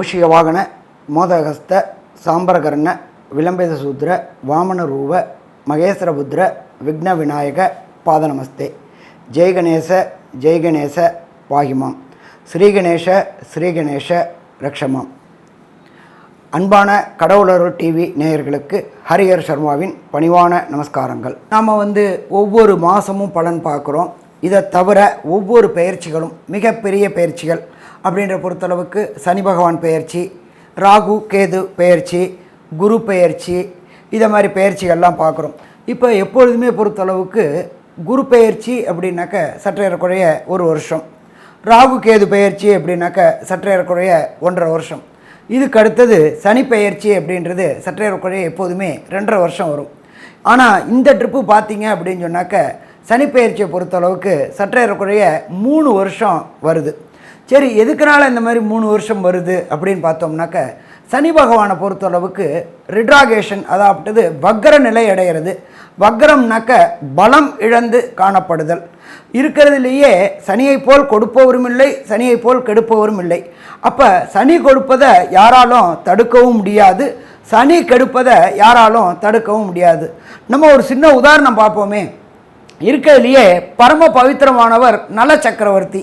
மூஷிக வாகன மோதகஸ்த சாம்பரகர்ண விளம்பித சூத்ர வாமன ரூப மகேஸ்வரபுத்திர விக்ன விநாயக பாதநமஸ்தே. ஜெய்கணேச ஜெய்கணேச பாகிமாம் ஸ்ரீகணேஷ ஸ்ரீகணேஷ ரக்ஷமாம். அன்பான கடவுளர் டிவி நேயர்களுக்கு ஹரிஹர் சர்மாவின் பணிவான நமஸ்காரங்கள். நாம் வந்து ஒவ்வொரு மாதமும் பலன் பார்க்குறோம். இதை தவிர ஒவ்வொரு பயிற்சிகளும் மிகப்பெரிய பயிற்சிகள். அப்படின்ற பொறுத்தளவுக்கு சனி பகவான் பெயர்ச்சி ராகு கேது பெயர்ச்சி குரு பெயர்ச்சி இதை மாதிரி பெயர்ச்சிகள்லாம் பார்க்குறோம். இப்போ எப்பொழுதுமே பொறுத்தளவுக்கு குரு பெயர்ச்சி அப்படின்னாக்க சற்றேறக்குறைய ஒரு வருஷம். ராகு கேது பெயர்ச்சி அப்படின்னாக்க சற்றேறக்குறைய ஒன்றரை வருஷம். இதுக்கு அடுத்தது சனி பெயர்ச்சி அப்படின்றது சற்றேறக்குறைய எப்போதுமே ரெண்டரை வருஷம் வரும். ஆனால் இந்த ட்ரிப்பு பார்த்தீங்க அப்படின்னு சொன்னாக்க சனி பெயர்ச்சியை பொறுத்தளவுக்கு சற்றேறக்குறைய மூணு வருஷம் வருது. சரி எதுக்குனால இந்த மாதிரி மூணு வருஷம் வருது அப்படின்னு பார்த்தோம்னாக்க சனி பகவானை பொறுத்தளவுக்கு ரிட்ராகேஷன் அதாவது வக்கர நிலை அடைகிறது. வக்கரம்னாக்க பலம் இழந்து காணப்படுதல். இருக்கிறதுலேயே சனியை போல் கொடுப்பவரும் இல்லை சனியை போல் கெடுப்பவரும் இல்லை. அப்போ சனி கொடுப்பதை யாராலும் தடுக்கவும் முடியாது. சனி கெடுப்பதை யாராலும் தடுக்கவும் முடியாது. நம்ம ஒரு சின்ன உதாரணம் பார்ப்போமே. இருக்கிறதுலையே பரம பவித்திரமானவர் நல சக்கரவர்த்தி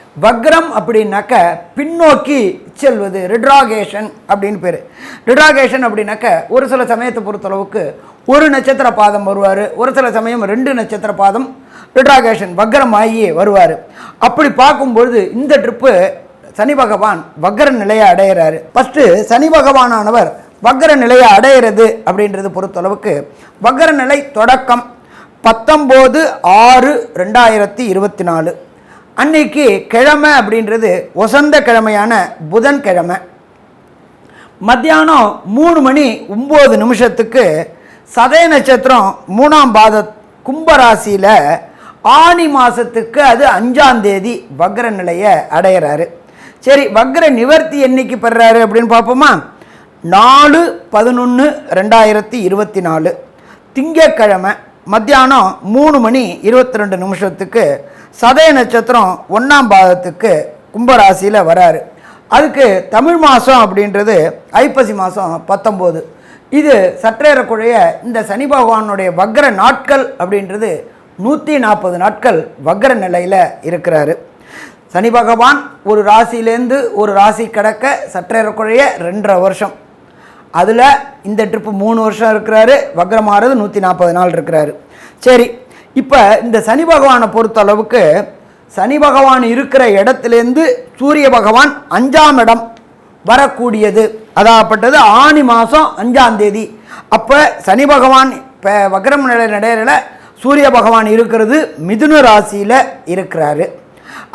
வக்ரம் அப்படின்னாக்க பின்னோக்கி செல்வது ரிட்ராகேஷன் அப்படின்னு பேர். ரிட்ராகேஷன் அப்படின்னாக்க ஒரு சில சமயத்தை பொறுத்தளவுக்கு ஒரு நட்சத்திர பாதம் வருவார் ஒரு சில சமயம் ரெண்டு நட்சத்திர பாதம் ரிட்ராகேஷன் வக்ரம் ஆகியே வருவார். அப்படி பார்க்கும்பொழுது இந்த ட்ரிப்பு சனி பகவான் வக்ர நிலையை அடையிறாரு. ஃபஸ்ட்டு சனி பகவானானவர் வக்ர நிலையை அடையிறது அப்படின்றது பொறுத்தளவுக்கு வக்ர நிலை தொடக்கம் பத்தொம்போது ஆறு ரெண்டாயிரத்தி இருபத்தி நாலு. அன்னைக்கு கிழமை அப்படின்றது வசந்த கிழமையான புதன்கிழமை மத்தியானம் மூணு மணி ஒம்பது நிமிஷத்துக்கு சதய நட்சத்திரம் மூணாம் பாத கும்பராசியில் ஆனி மாதத்துக்கு அது அஞ்சாம் தேதி வக்ர நிலையை அடையிறாரு. சரி வக்ர நிவர்த்தி என்னைக்கு பெறாரு அப்படின்னு பார்ப்போமா? நாலு பதினொன்று ரெண்டாயிரத்தி இருபத்தி நாலு. திங்கக்கிழமை மத்தியானம் மூணு மணி இருபத்தி ரெண்டு நிமிஷத்துக்கு சதய நட்சத்திரம் ஒன்றாம் பாதத்துக்கு கும்பராசியில் வராரு. அதுக்கு தமிழ் மாதம் அப்படின்றது ஐப்பசி மாதம் பத்தொம்போது. இது சற்றேறக்குழைய இந்த சனி பகவானுடைய வக்ர நாட்கள் அப்படின்றது நூற்றி நாற்பது நாட்கள் வக்ர நிலையில் இருக்கிறாரு. சனி பகவான் ஒரு ராசியிலேருந்து ஒரு ராசி கடக்க சற்றேறக்குழைய ரெண்டரை வருஷம். அதில் இந்த ட்ரிப்பு மூணு வருஷம் இருக்கிறாரு. வக்ரமாறது நூற்றி நாற்பது நாள் இருக்கிறாரு. சரி இப்போ இந்த சனி பகவானை பொறுத்த அளவுக்கு சனி பகவான் இருக்கிற இடத்துலேருந்து சூரிய பகவான் அஞ்சாம் இடம் வரக்கூடியது. அதாகப்பட்டது ஆணி மாதம் அஞ்சாம் தேதி. அப்போ சனி பகவான் இப்போ வக்ரம் நிலை நடையில சூரிய பகவான் இருக்கிறது மிதுன ராசியில் இருக்கிறாரு.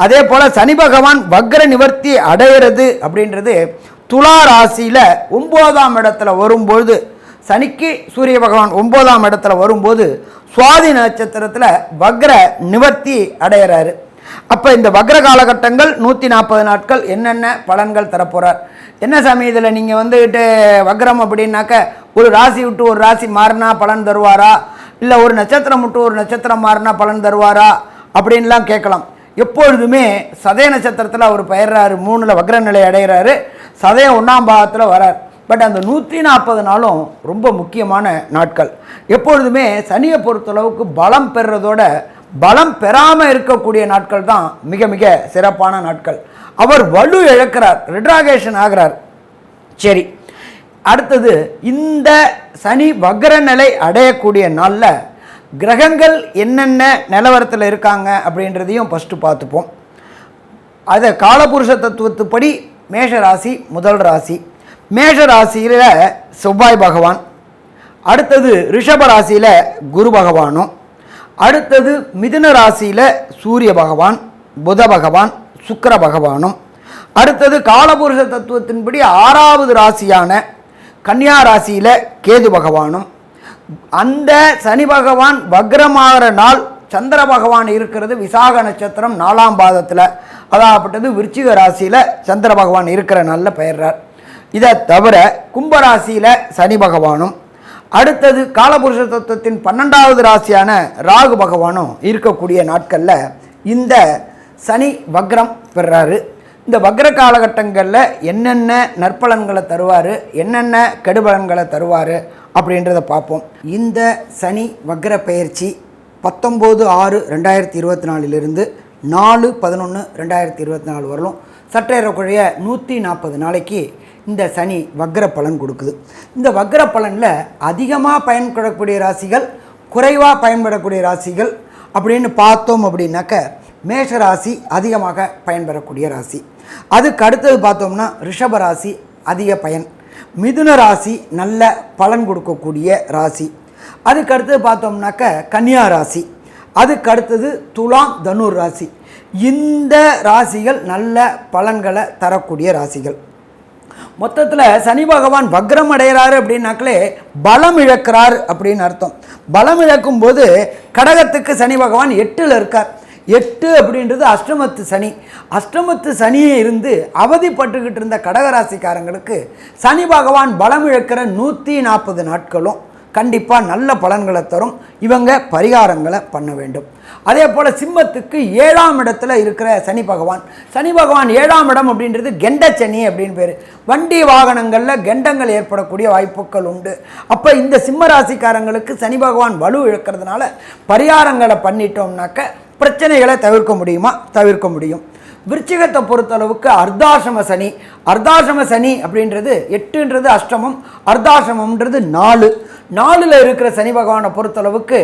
அதே போல் சனி பகவான் வக்ர நிவர்த்தி அடையிறது அப்படின்றது துலா ராசியில் ஒம்போதாம் இடத்துல வரும்பொழுது சனிக்கு சூரிய பகவான் ஒம்போதாம் இடத்துல வரும்போது சுவாதி நட்சத்திரத்தில் வக்ர நிவர்த்தி அடையிறாரு. அப்போ இந்த வக்ர காலகட்டங்கள் நூற்றி நாற்பது நாட்கள் என்னென்ன பலன்கள் தரப்போகிறார் என்ன சாமி இதில் நீங்கள் வந்துக்கிட்டு வக்ரம் அப்படின்னாக்க ஒரு ராசி விட்டு ஒரு ராசி மாறினா பலன் தருவாரா? இல்லை ஒரு நட்சத்திரம் விட்டு ஒரு நட்சத்திரம் மாறினா பலன் தருவாரா? அப்படின்லாம் கேட்கலாம். எப்பொழுதுமே சதய நட்சத்திரத்தில் அவர் பயிர்றாரு மூணில் வக்ர நிலை அடைகிறாரு சதய ஒன்றாம் பாகத்தில் வரார் பட் அந்த நூற்றி நாற்பது நாளும் ரொம்ப முக்கியமான நாட்கள். எப்பொழுதுமே சனியை பொறுத்தளவுக்கு பலம் பெறுறதோட பலம் பெறாமல் இருக்கக்கூடிய நாட்கள் தான் மிக மிக சிறப்பான நாட்கள். அவர் வலு இழக்கிறார் ரிட்ராகேஷன் ஆகிறார். சரி அடுத்தது இந்த சனி வக்ர நிலை அடையக்கூடிய நாளில் கிரகங்கள் என்னென்ன நிலவரத்தில் இருக்காங்க அப்படின்றதையும் ஃபஸ்ட்டு பார்த்துப்போம். அதை காலபுருஷ தத்துவத்துப்படி மேஷ ராசி முதல் ராசி. மேஷ ராசியில் செவ்வாய் பகவான் அடுத்தது ரிஷப ராசியில் குரு பகவானும் அடுத்தது மிதுன ராசியில் சூரிய பகவான் புத பகவான் சுக்கர பகவானும் அடுத்தது காலபுருஷ தத்துவத்தின்படி ஆறாவது ராசியான கன்னியா ராசியில் கேது பகவானும் அந்த சனி பகவான் வக்ரமாகிற நாள் சந்திர பகவான் இருக்கிறது விசாக நட்சத்திரம் நாலாம் பாதத்தில் அதாகப்பட்டது விருச்சிக ராசியில் சந்திர பகவான் இருக்கிற நாளில் பெயர்றார். இதை தவிர கும்பராசியில் சனி பகவானும் அடுத்தது காலபுருஷ தத்துவத்தின் பன்னெண்டாவது ராசியான ராகு பகவானும் இருக்கக்கூடிய நாட்களில் இந்த சனி வக்ரம் பெறாரு. இந்த வக்ர காலகட்டங்களில் என்னென்ன நற்பலன்களை தருவார் என்னென்ன கெடுபலன்களை தருவார் அப்படின்றத பார்ப்போம். இந்த சனி வக்ர பயிற்சி பத்தொம்போது ஆறு ரெண்டாயிரத்தி இருபத்தி நாலிலிருந்து நாலு பதினொன்று ரெண்டாயிரத்தி இருபத்தி நாலு வரலும் சற்றேறக்குறைய நூற்றி நாற்பது நாளைக்கு இந்த சனி வக்ர பலன் கொடுக்குது. இந்த வக்ர பலனில் அதிகமாக பயன்படக்கூடிய ராசிகள் குறைவாக பயன்படக்கூடிய ராசிகள் அப்படின்னு பார்த்தோம் அப்படின்னாக்க மேஷ ராசி அதிகமாக பயன்பெறக்கூடிய ராசி. அதுக்கு அடுத்தது பார்த்தோம்னா ரிஷப ராசி அதிக பயன். மிதுன ராசி நல்ல பலன் கொடுக்கக்கூடிய ராசி. அதுக்கு அடுத்தது பார்த்தோம்னாக்க கன்னியா ராசி. அதுக்கு அடுத்தது துலாம் தனுர் ராசி. இந்த ராசிகள் நல்ல பலன்களை தரக்கூடிய ராசிகள். மொத்தத்தில் சனி பகவான் வக்ரம் அடைகிறாரு அப்படின்னாக்களே பலம் இழக்கிறார் அப்படின்னு அர்த்தம். பலம் இழக்கும் போது கடகத்துக்கு சனி பகவான் எட்டில் இருக்கார். எட்டு அப்படின்றது அஷ்டமத்து சனி. அஷ்டமத்து சனியே இருந்து அவதிப்பட்டுக்கிட்டு இருந்த கடகராசிக்காரங்களுக்கு சனி பகவான் பலம் இழக்கிற நூற்றி நாற்பது நாட்களும் கண்டிப்பாக நல்ல பலன்களை தரும். இவங்க பரிகாரங்களை பண்ண வேண்டும். அதே போல் சிம்மத்துக்கு ஏழாம் இடத்துல இருக்கிற சனி பகவான். சனி பகவான் ஏழாம் இடம் அப்படின்றது கெண்டச்சனி அப்படின்னு பேர். வண்டி வாகனங்களில் கெண்டங்கள் ஏற்படக்கூடிய வாய்ப்புகள் உண்டு. அப்போ இந்த சிம்ம ராசிக்காரங்களுக்கு சனி பகவான் வலு இழக்கிறதுனால பரிகாரங்களை பண்ணிட்டோம்னாக்க பிரச்சனைகளை தவிர்க்க முடியுமா? தவிர்க்க முடியும். விருச்சிகத்தை பொறுத்தளவுக்கு அர்த்தாசிரம சனி. அர்த்தாசிரம சனி அப்படின்றது எட்டுன்றது அஷ்டமம் அர்த்தாசிரமம்ன்றது நாலு. நாலில் இருக்கிற சனி பகவானை பொறுத்தளவுக்கு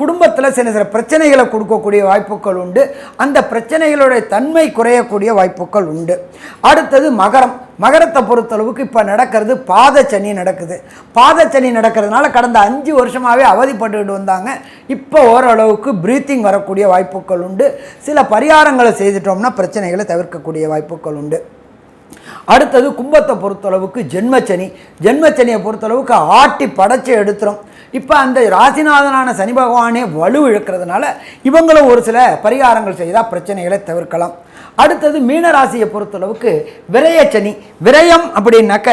குடும்பத்தில் சில சில பிரச்சனைகளை கொடுக்கக்கூடிய வாய்ப்புகள் உண்டு. அந்த பிரச்சனைகளுடைய தன்மை குறையக்கூடிய வாய்ப்புகள் உண்டு. அடுத்தது மகரம். மகரத்தை பொறுத்தளவுக்கு இப்போ நடக்கிறது பாதச்சனி நடக்குது. பாதச்சனி நடக்கிறதுனால கடந்த அஞ்சு வருஷமாகவே அவதிப்பட்டுக்கிட்டு வந்தாங்க. இப்போ ஓரளவுக்கு ப்ரீத்திங் வரக்கூடிய வாய்ப்புகள் உண்டு. சில பரிகாரங்களை செய்துட்டோம்னா பிரச்சனைகளை தவிர்க்கக்கூடிய வாய்ப்புகள் உண்டு. அடுத்தது கும்பத்தை பொறுத்தளவுக்கு ஜென்மச்சனி. ஜென்மச்சனியை பொறுத்தளவுக்கு ஆட்டி படைச்சி எடுத்துரும். இப்போ அந்த ராசிநாதனான சனி பகவானே வலு இழக்கிறதுனால இவங்களும் ஒரு சில பரிகாரங்கள் செய்தால் பிரச்சனைகளை தவிர்க்கலாம். அடுத்தது மீன ராசியை பொறுத்தளவுக்கு விரயச்சனி. விரயம் அப்படின்னாக்க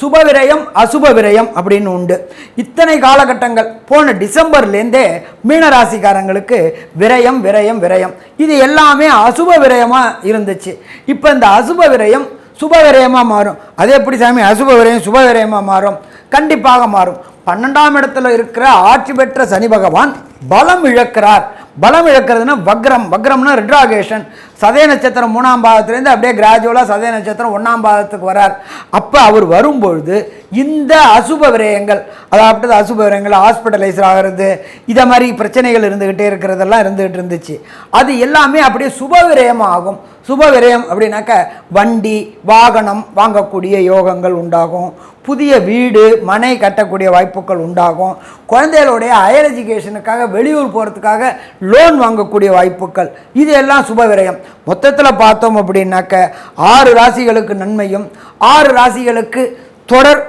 சுப விரயம் அசுப விரயம் அப்படின்னு உண்டு. இத்தனை காலகட்டங்கள் போன டிசம்பர்லேருந்தே மீனராசிக்காரங்களுக்கு விரயம் விரயம் விரயம். இது எல்லாமே அசுப விரயமாக இருந்துச்சு. இப்போ இந்த அசுப விரயம் சுப விரயமாக மாறும். அது எப்படி சாமி? அசுப விரயம் சுப விரயமாக மாறும். கண்டிப்பாக மாறும். பன்னெண்டாம் இடத்துல இருக்கிற ஆட்சி பெற்ற சனி பகவான் பலம் இழக்கிறார். பலம் இழக்கிறதுனா வக்ரம். வக்ரம்னா ரிட்ராகேஷன் சதய நட்சத்திரம் மூணாம் பாதத்துலேருந்து அப்படியே கிராஜுவலாக சதய நட்சத்திரம் ஒன்றாம் பாதத்துக்கு வரார் அப்போ அவர் வரும்பொழுது இந்த அசுப விரயங்கள் அதாவது அசுப விரயங்கள் ஹாஸ்பிட்டலைஸ் ஆகிறது. இதை மாதிரி பிரச்சனைகள் இருந்துக்கிட்டே இருக்கிறதெல்லாம் இருந்துகிட்டு இருந்துச்சு. அது எல்லாமே அப்படியே சுப விரயமாகும் சுப விரயம் அப்படின்னாக்க வண்டி வாகனம் வாங்கக்கூடிய யோகங்கள் உண்டாகும். புதிய வீடு மனை கட்டக்கூடிய வாய்ப்புகள் உண்டாகும். குழந்தைகளுடைய ஹையர் எஜுகேஷனுக்காக வெளியூர் போகிறதுக்காக லோன் வாங்கக்கூடிய வாய்ப்புகள். இது எல்லாம் சுப விரயம் மொத்தத்தில் பார்த்தோம் அப்படின்னாக்க ஆறு ராசிகளுக்கு நன்மையும் ஆறு ராசிகளுக்கு தொடர்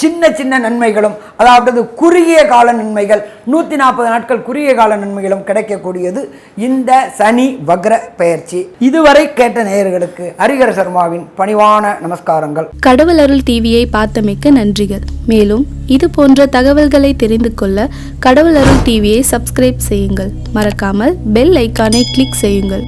சின்ன சின்ன நன்மைகளும் அதாவது குறுகிய கால நன்மைகள் நூற்றி நாற்பது நாட்கள் குறுகிய கால நன்மைகளும் கிடைக்கக்கூடியது இந்த சனி வக்ர பெயர்ச்சி. இதுவரை கேட்ட நேயர்களுக்கு ஹரிகர சர்மாவின் பணிவான நமஸ்காரங்கள். கடவுள் அருள் டிவியை பார்த்தமைக்க நன்றிகள். மேலும் இது போன்ற தகவல்களை தெரிந்து கொள்ள கடவுள் அருள் டிவியை சப்ஸ்கிரைப் செய்யுங்கள். மறக்காமல் பெல் ஐக்கானை கிளிக் செய்யுங்கள்.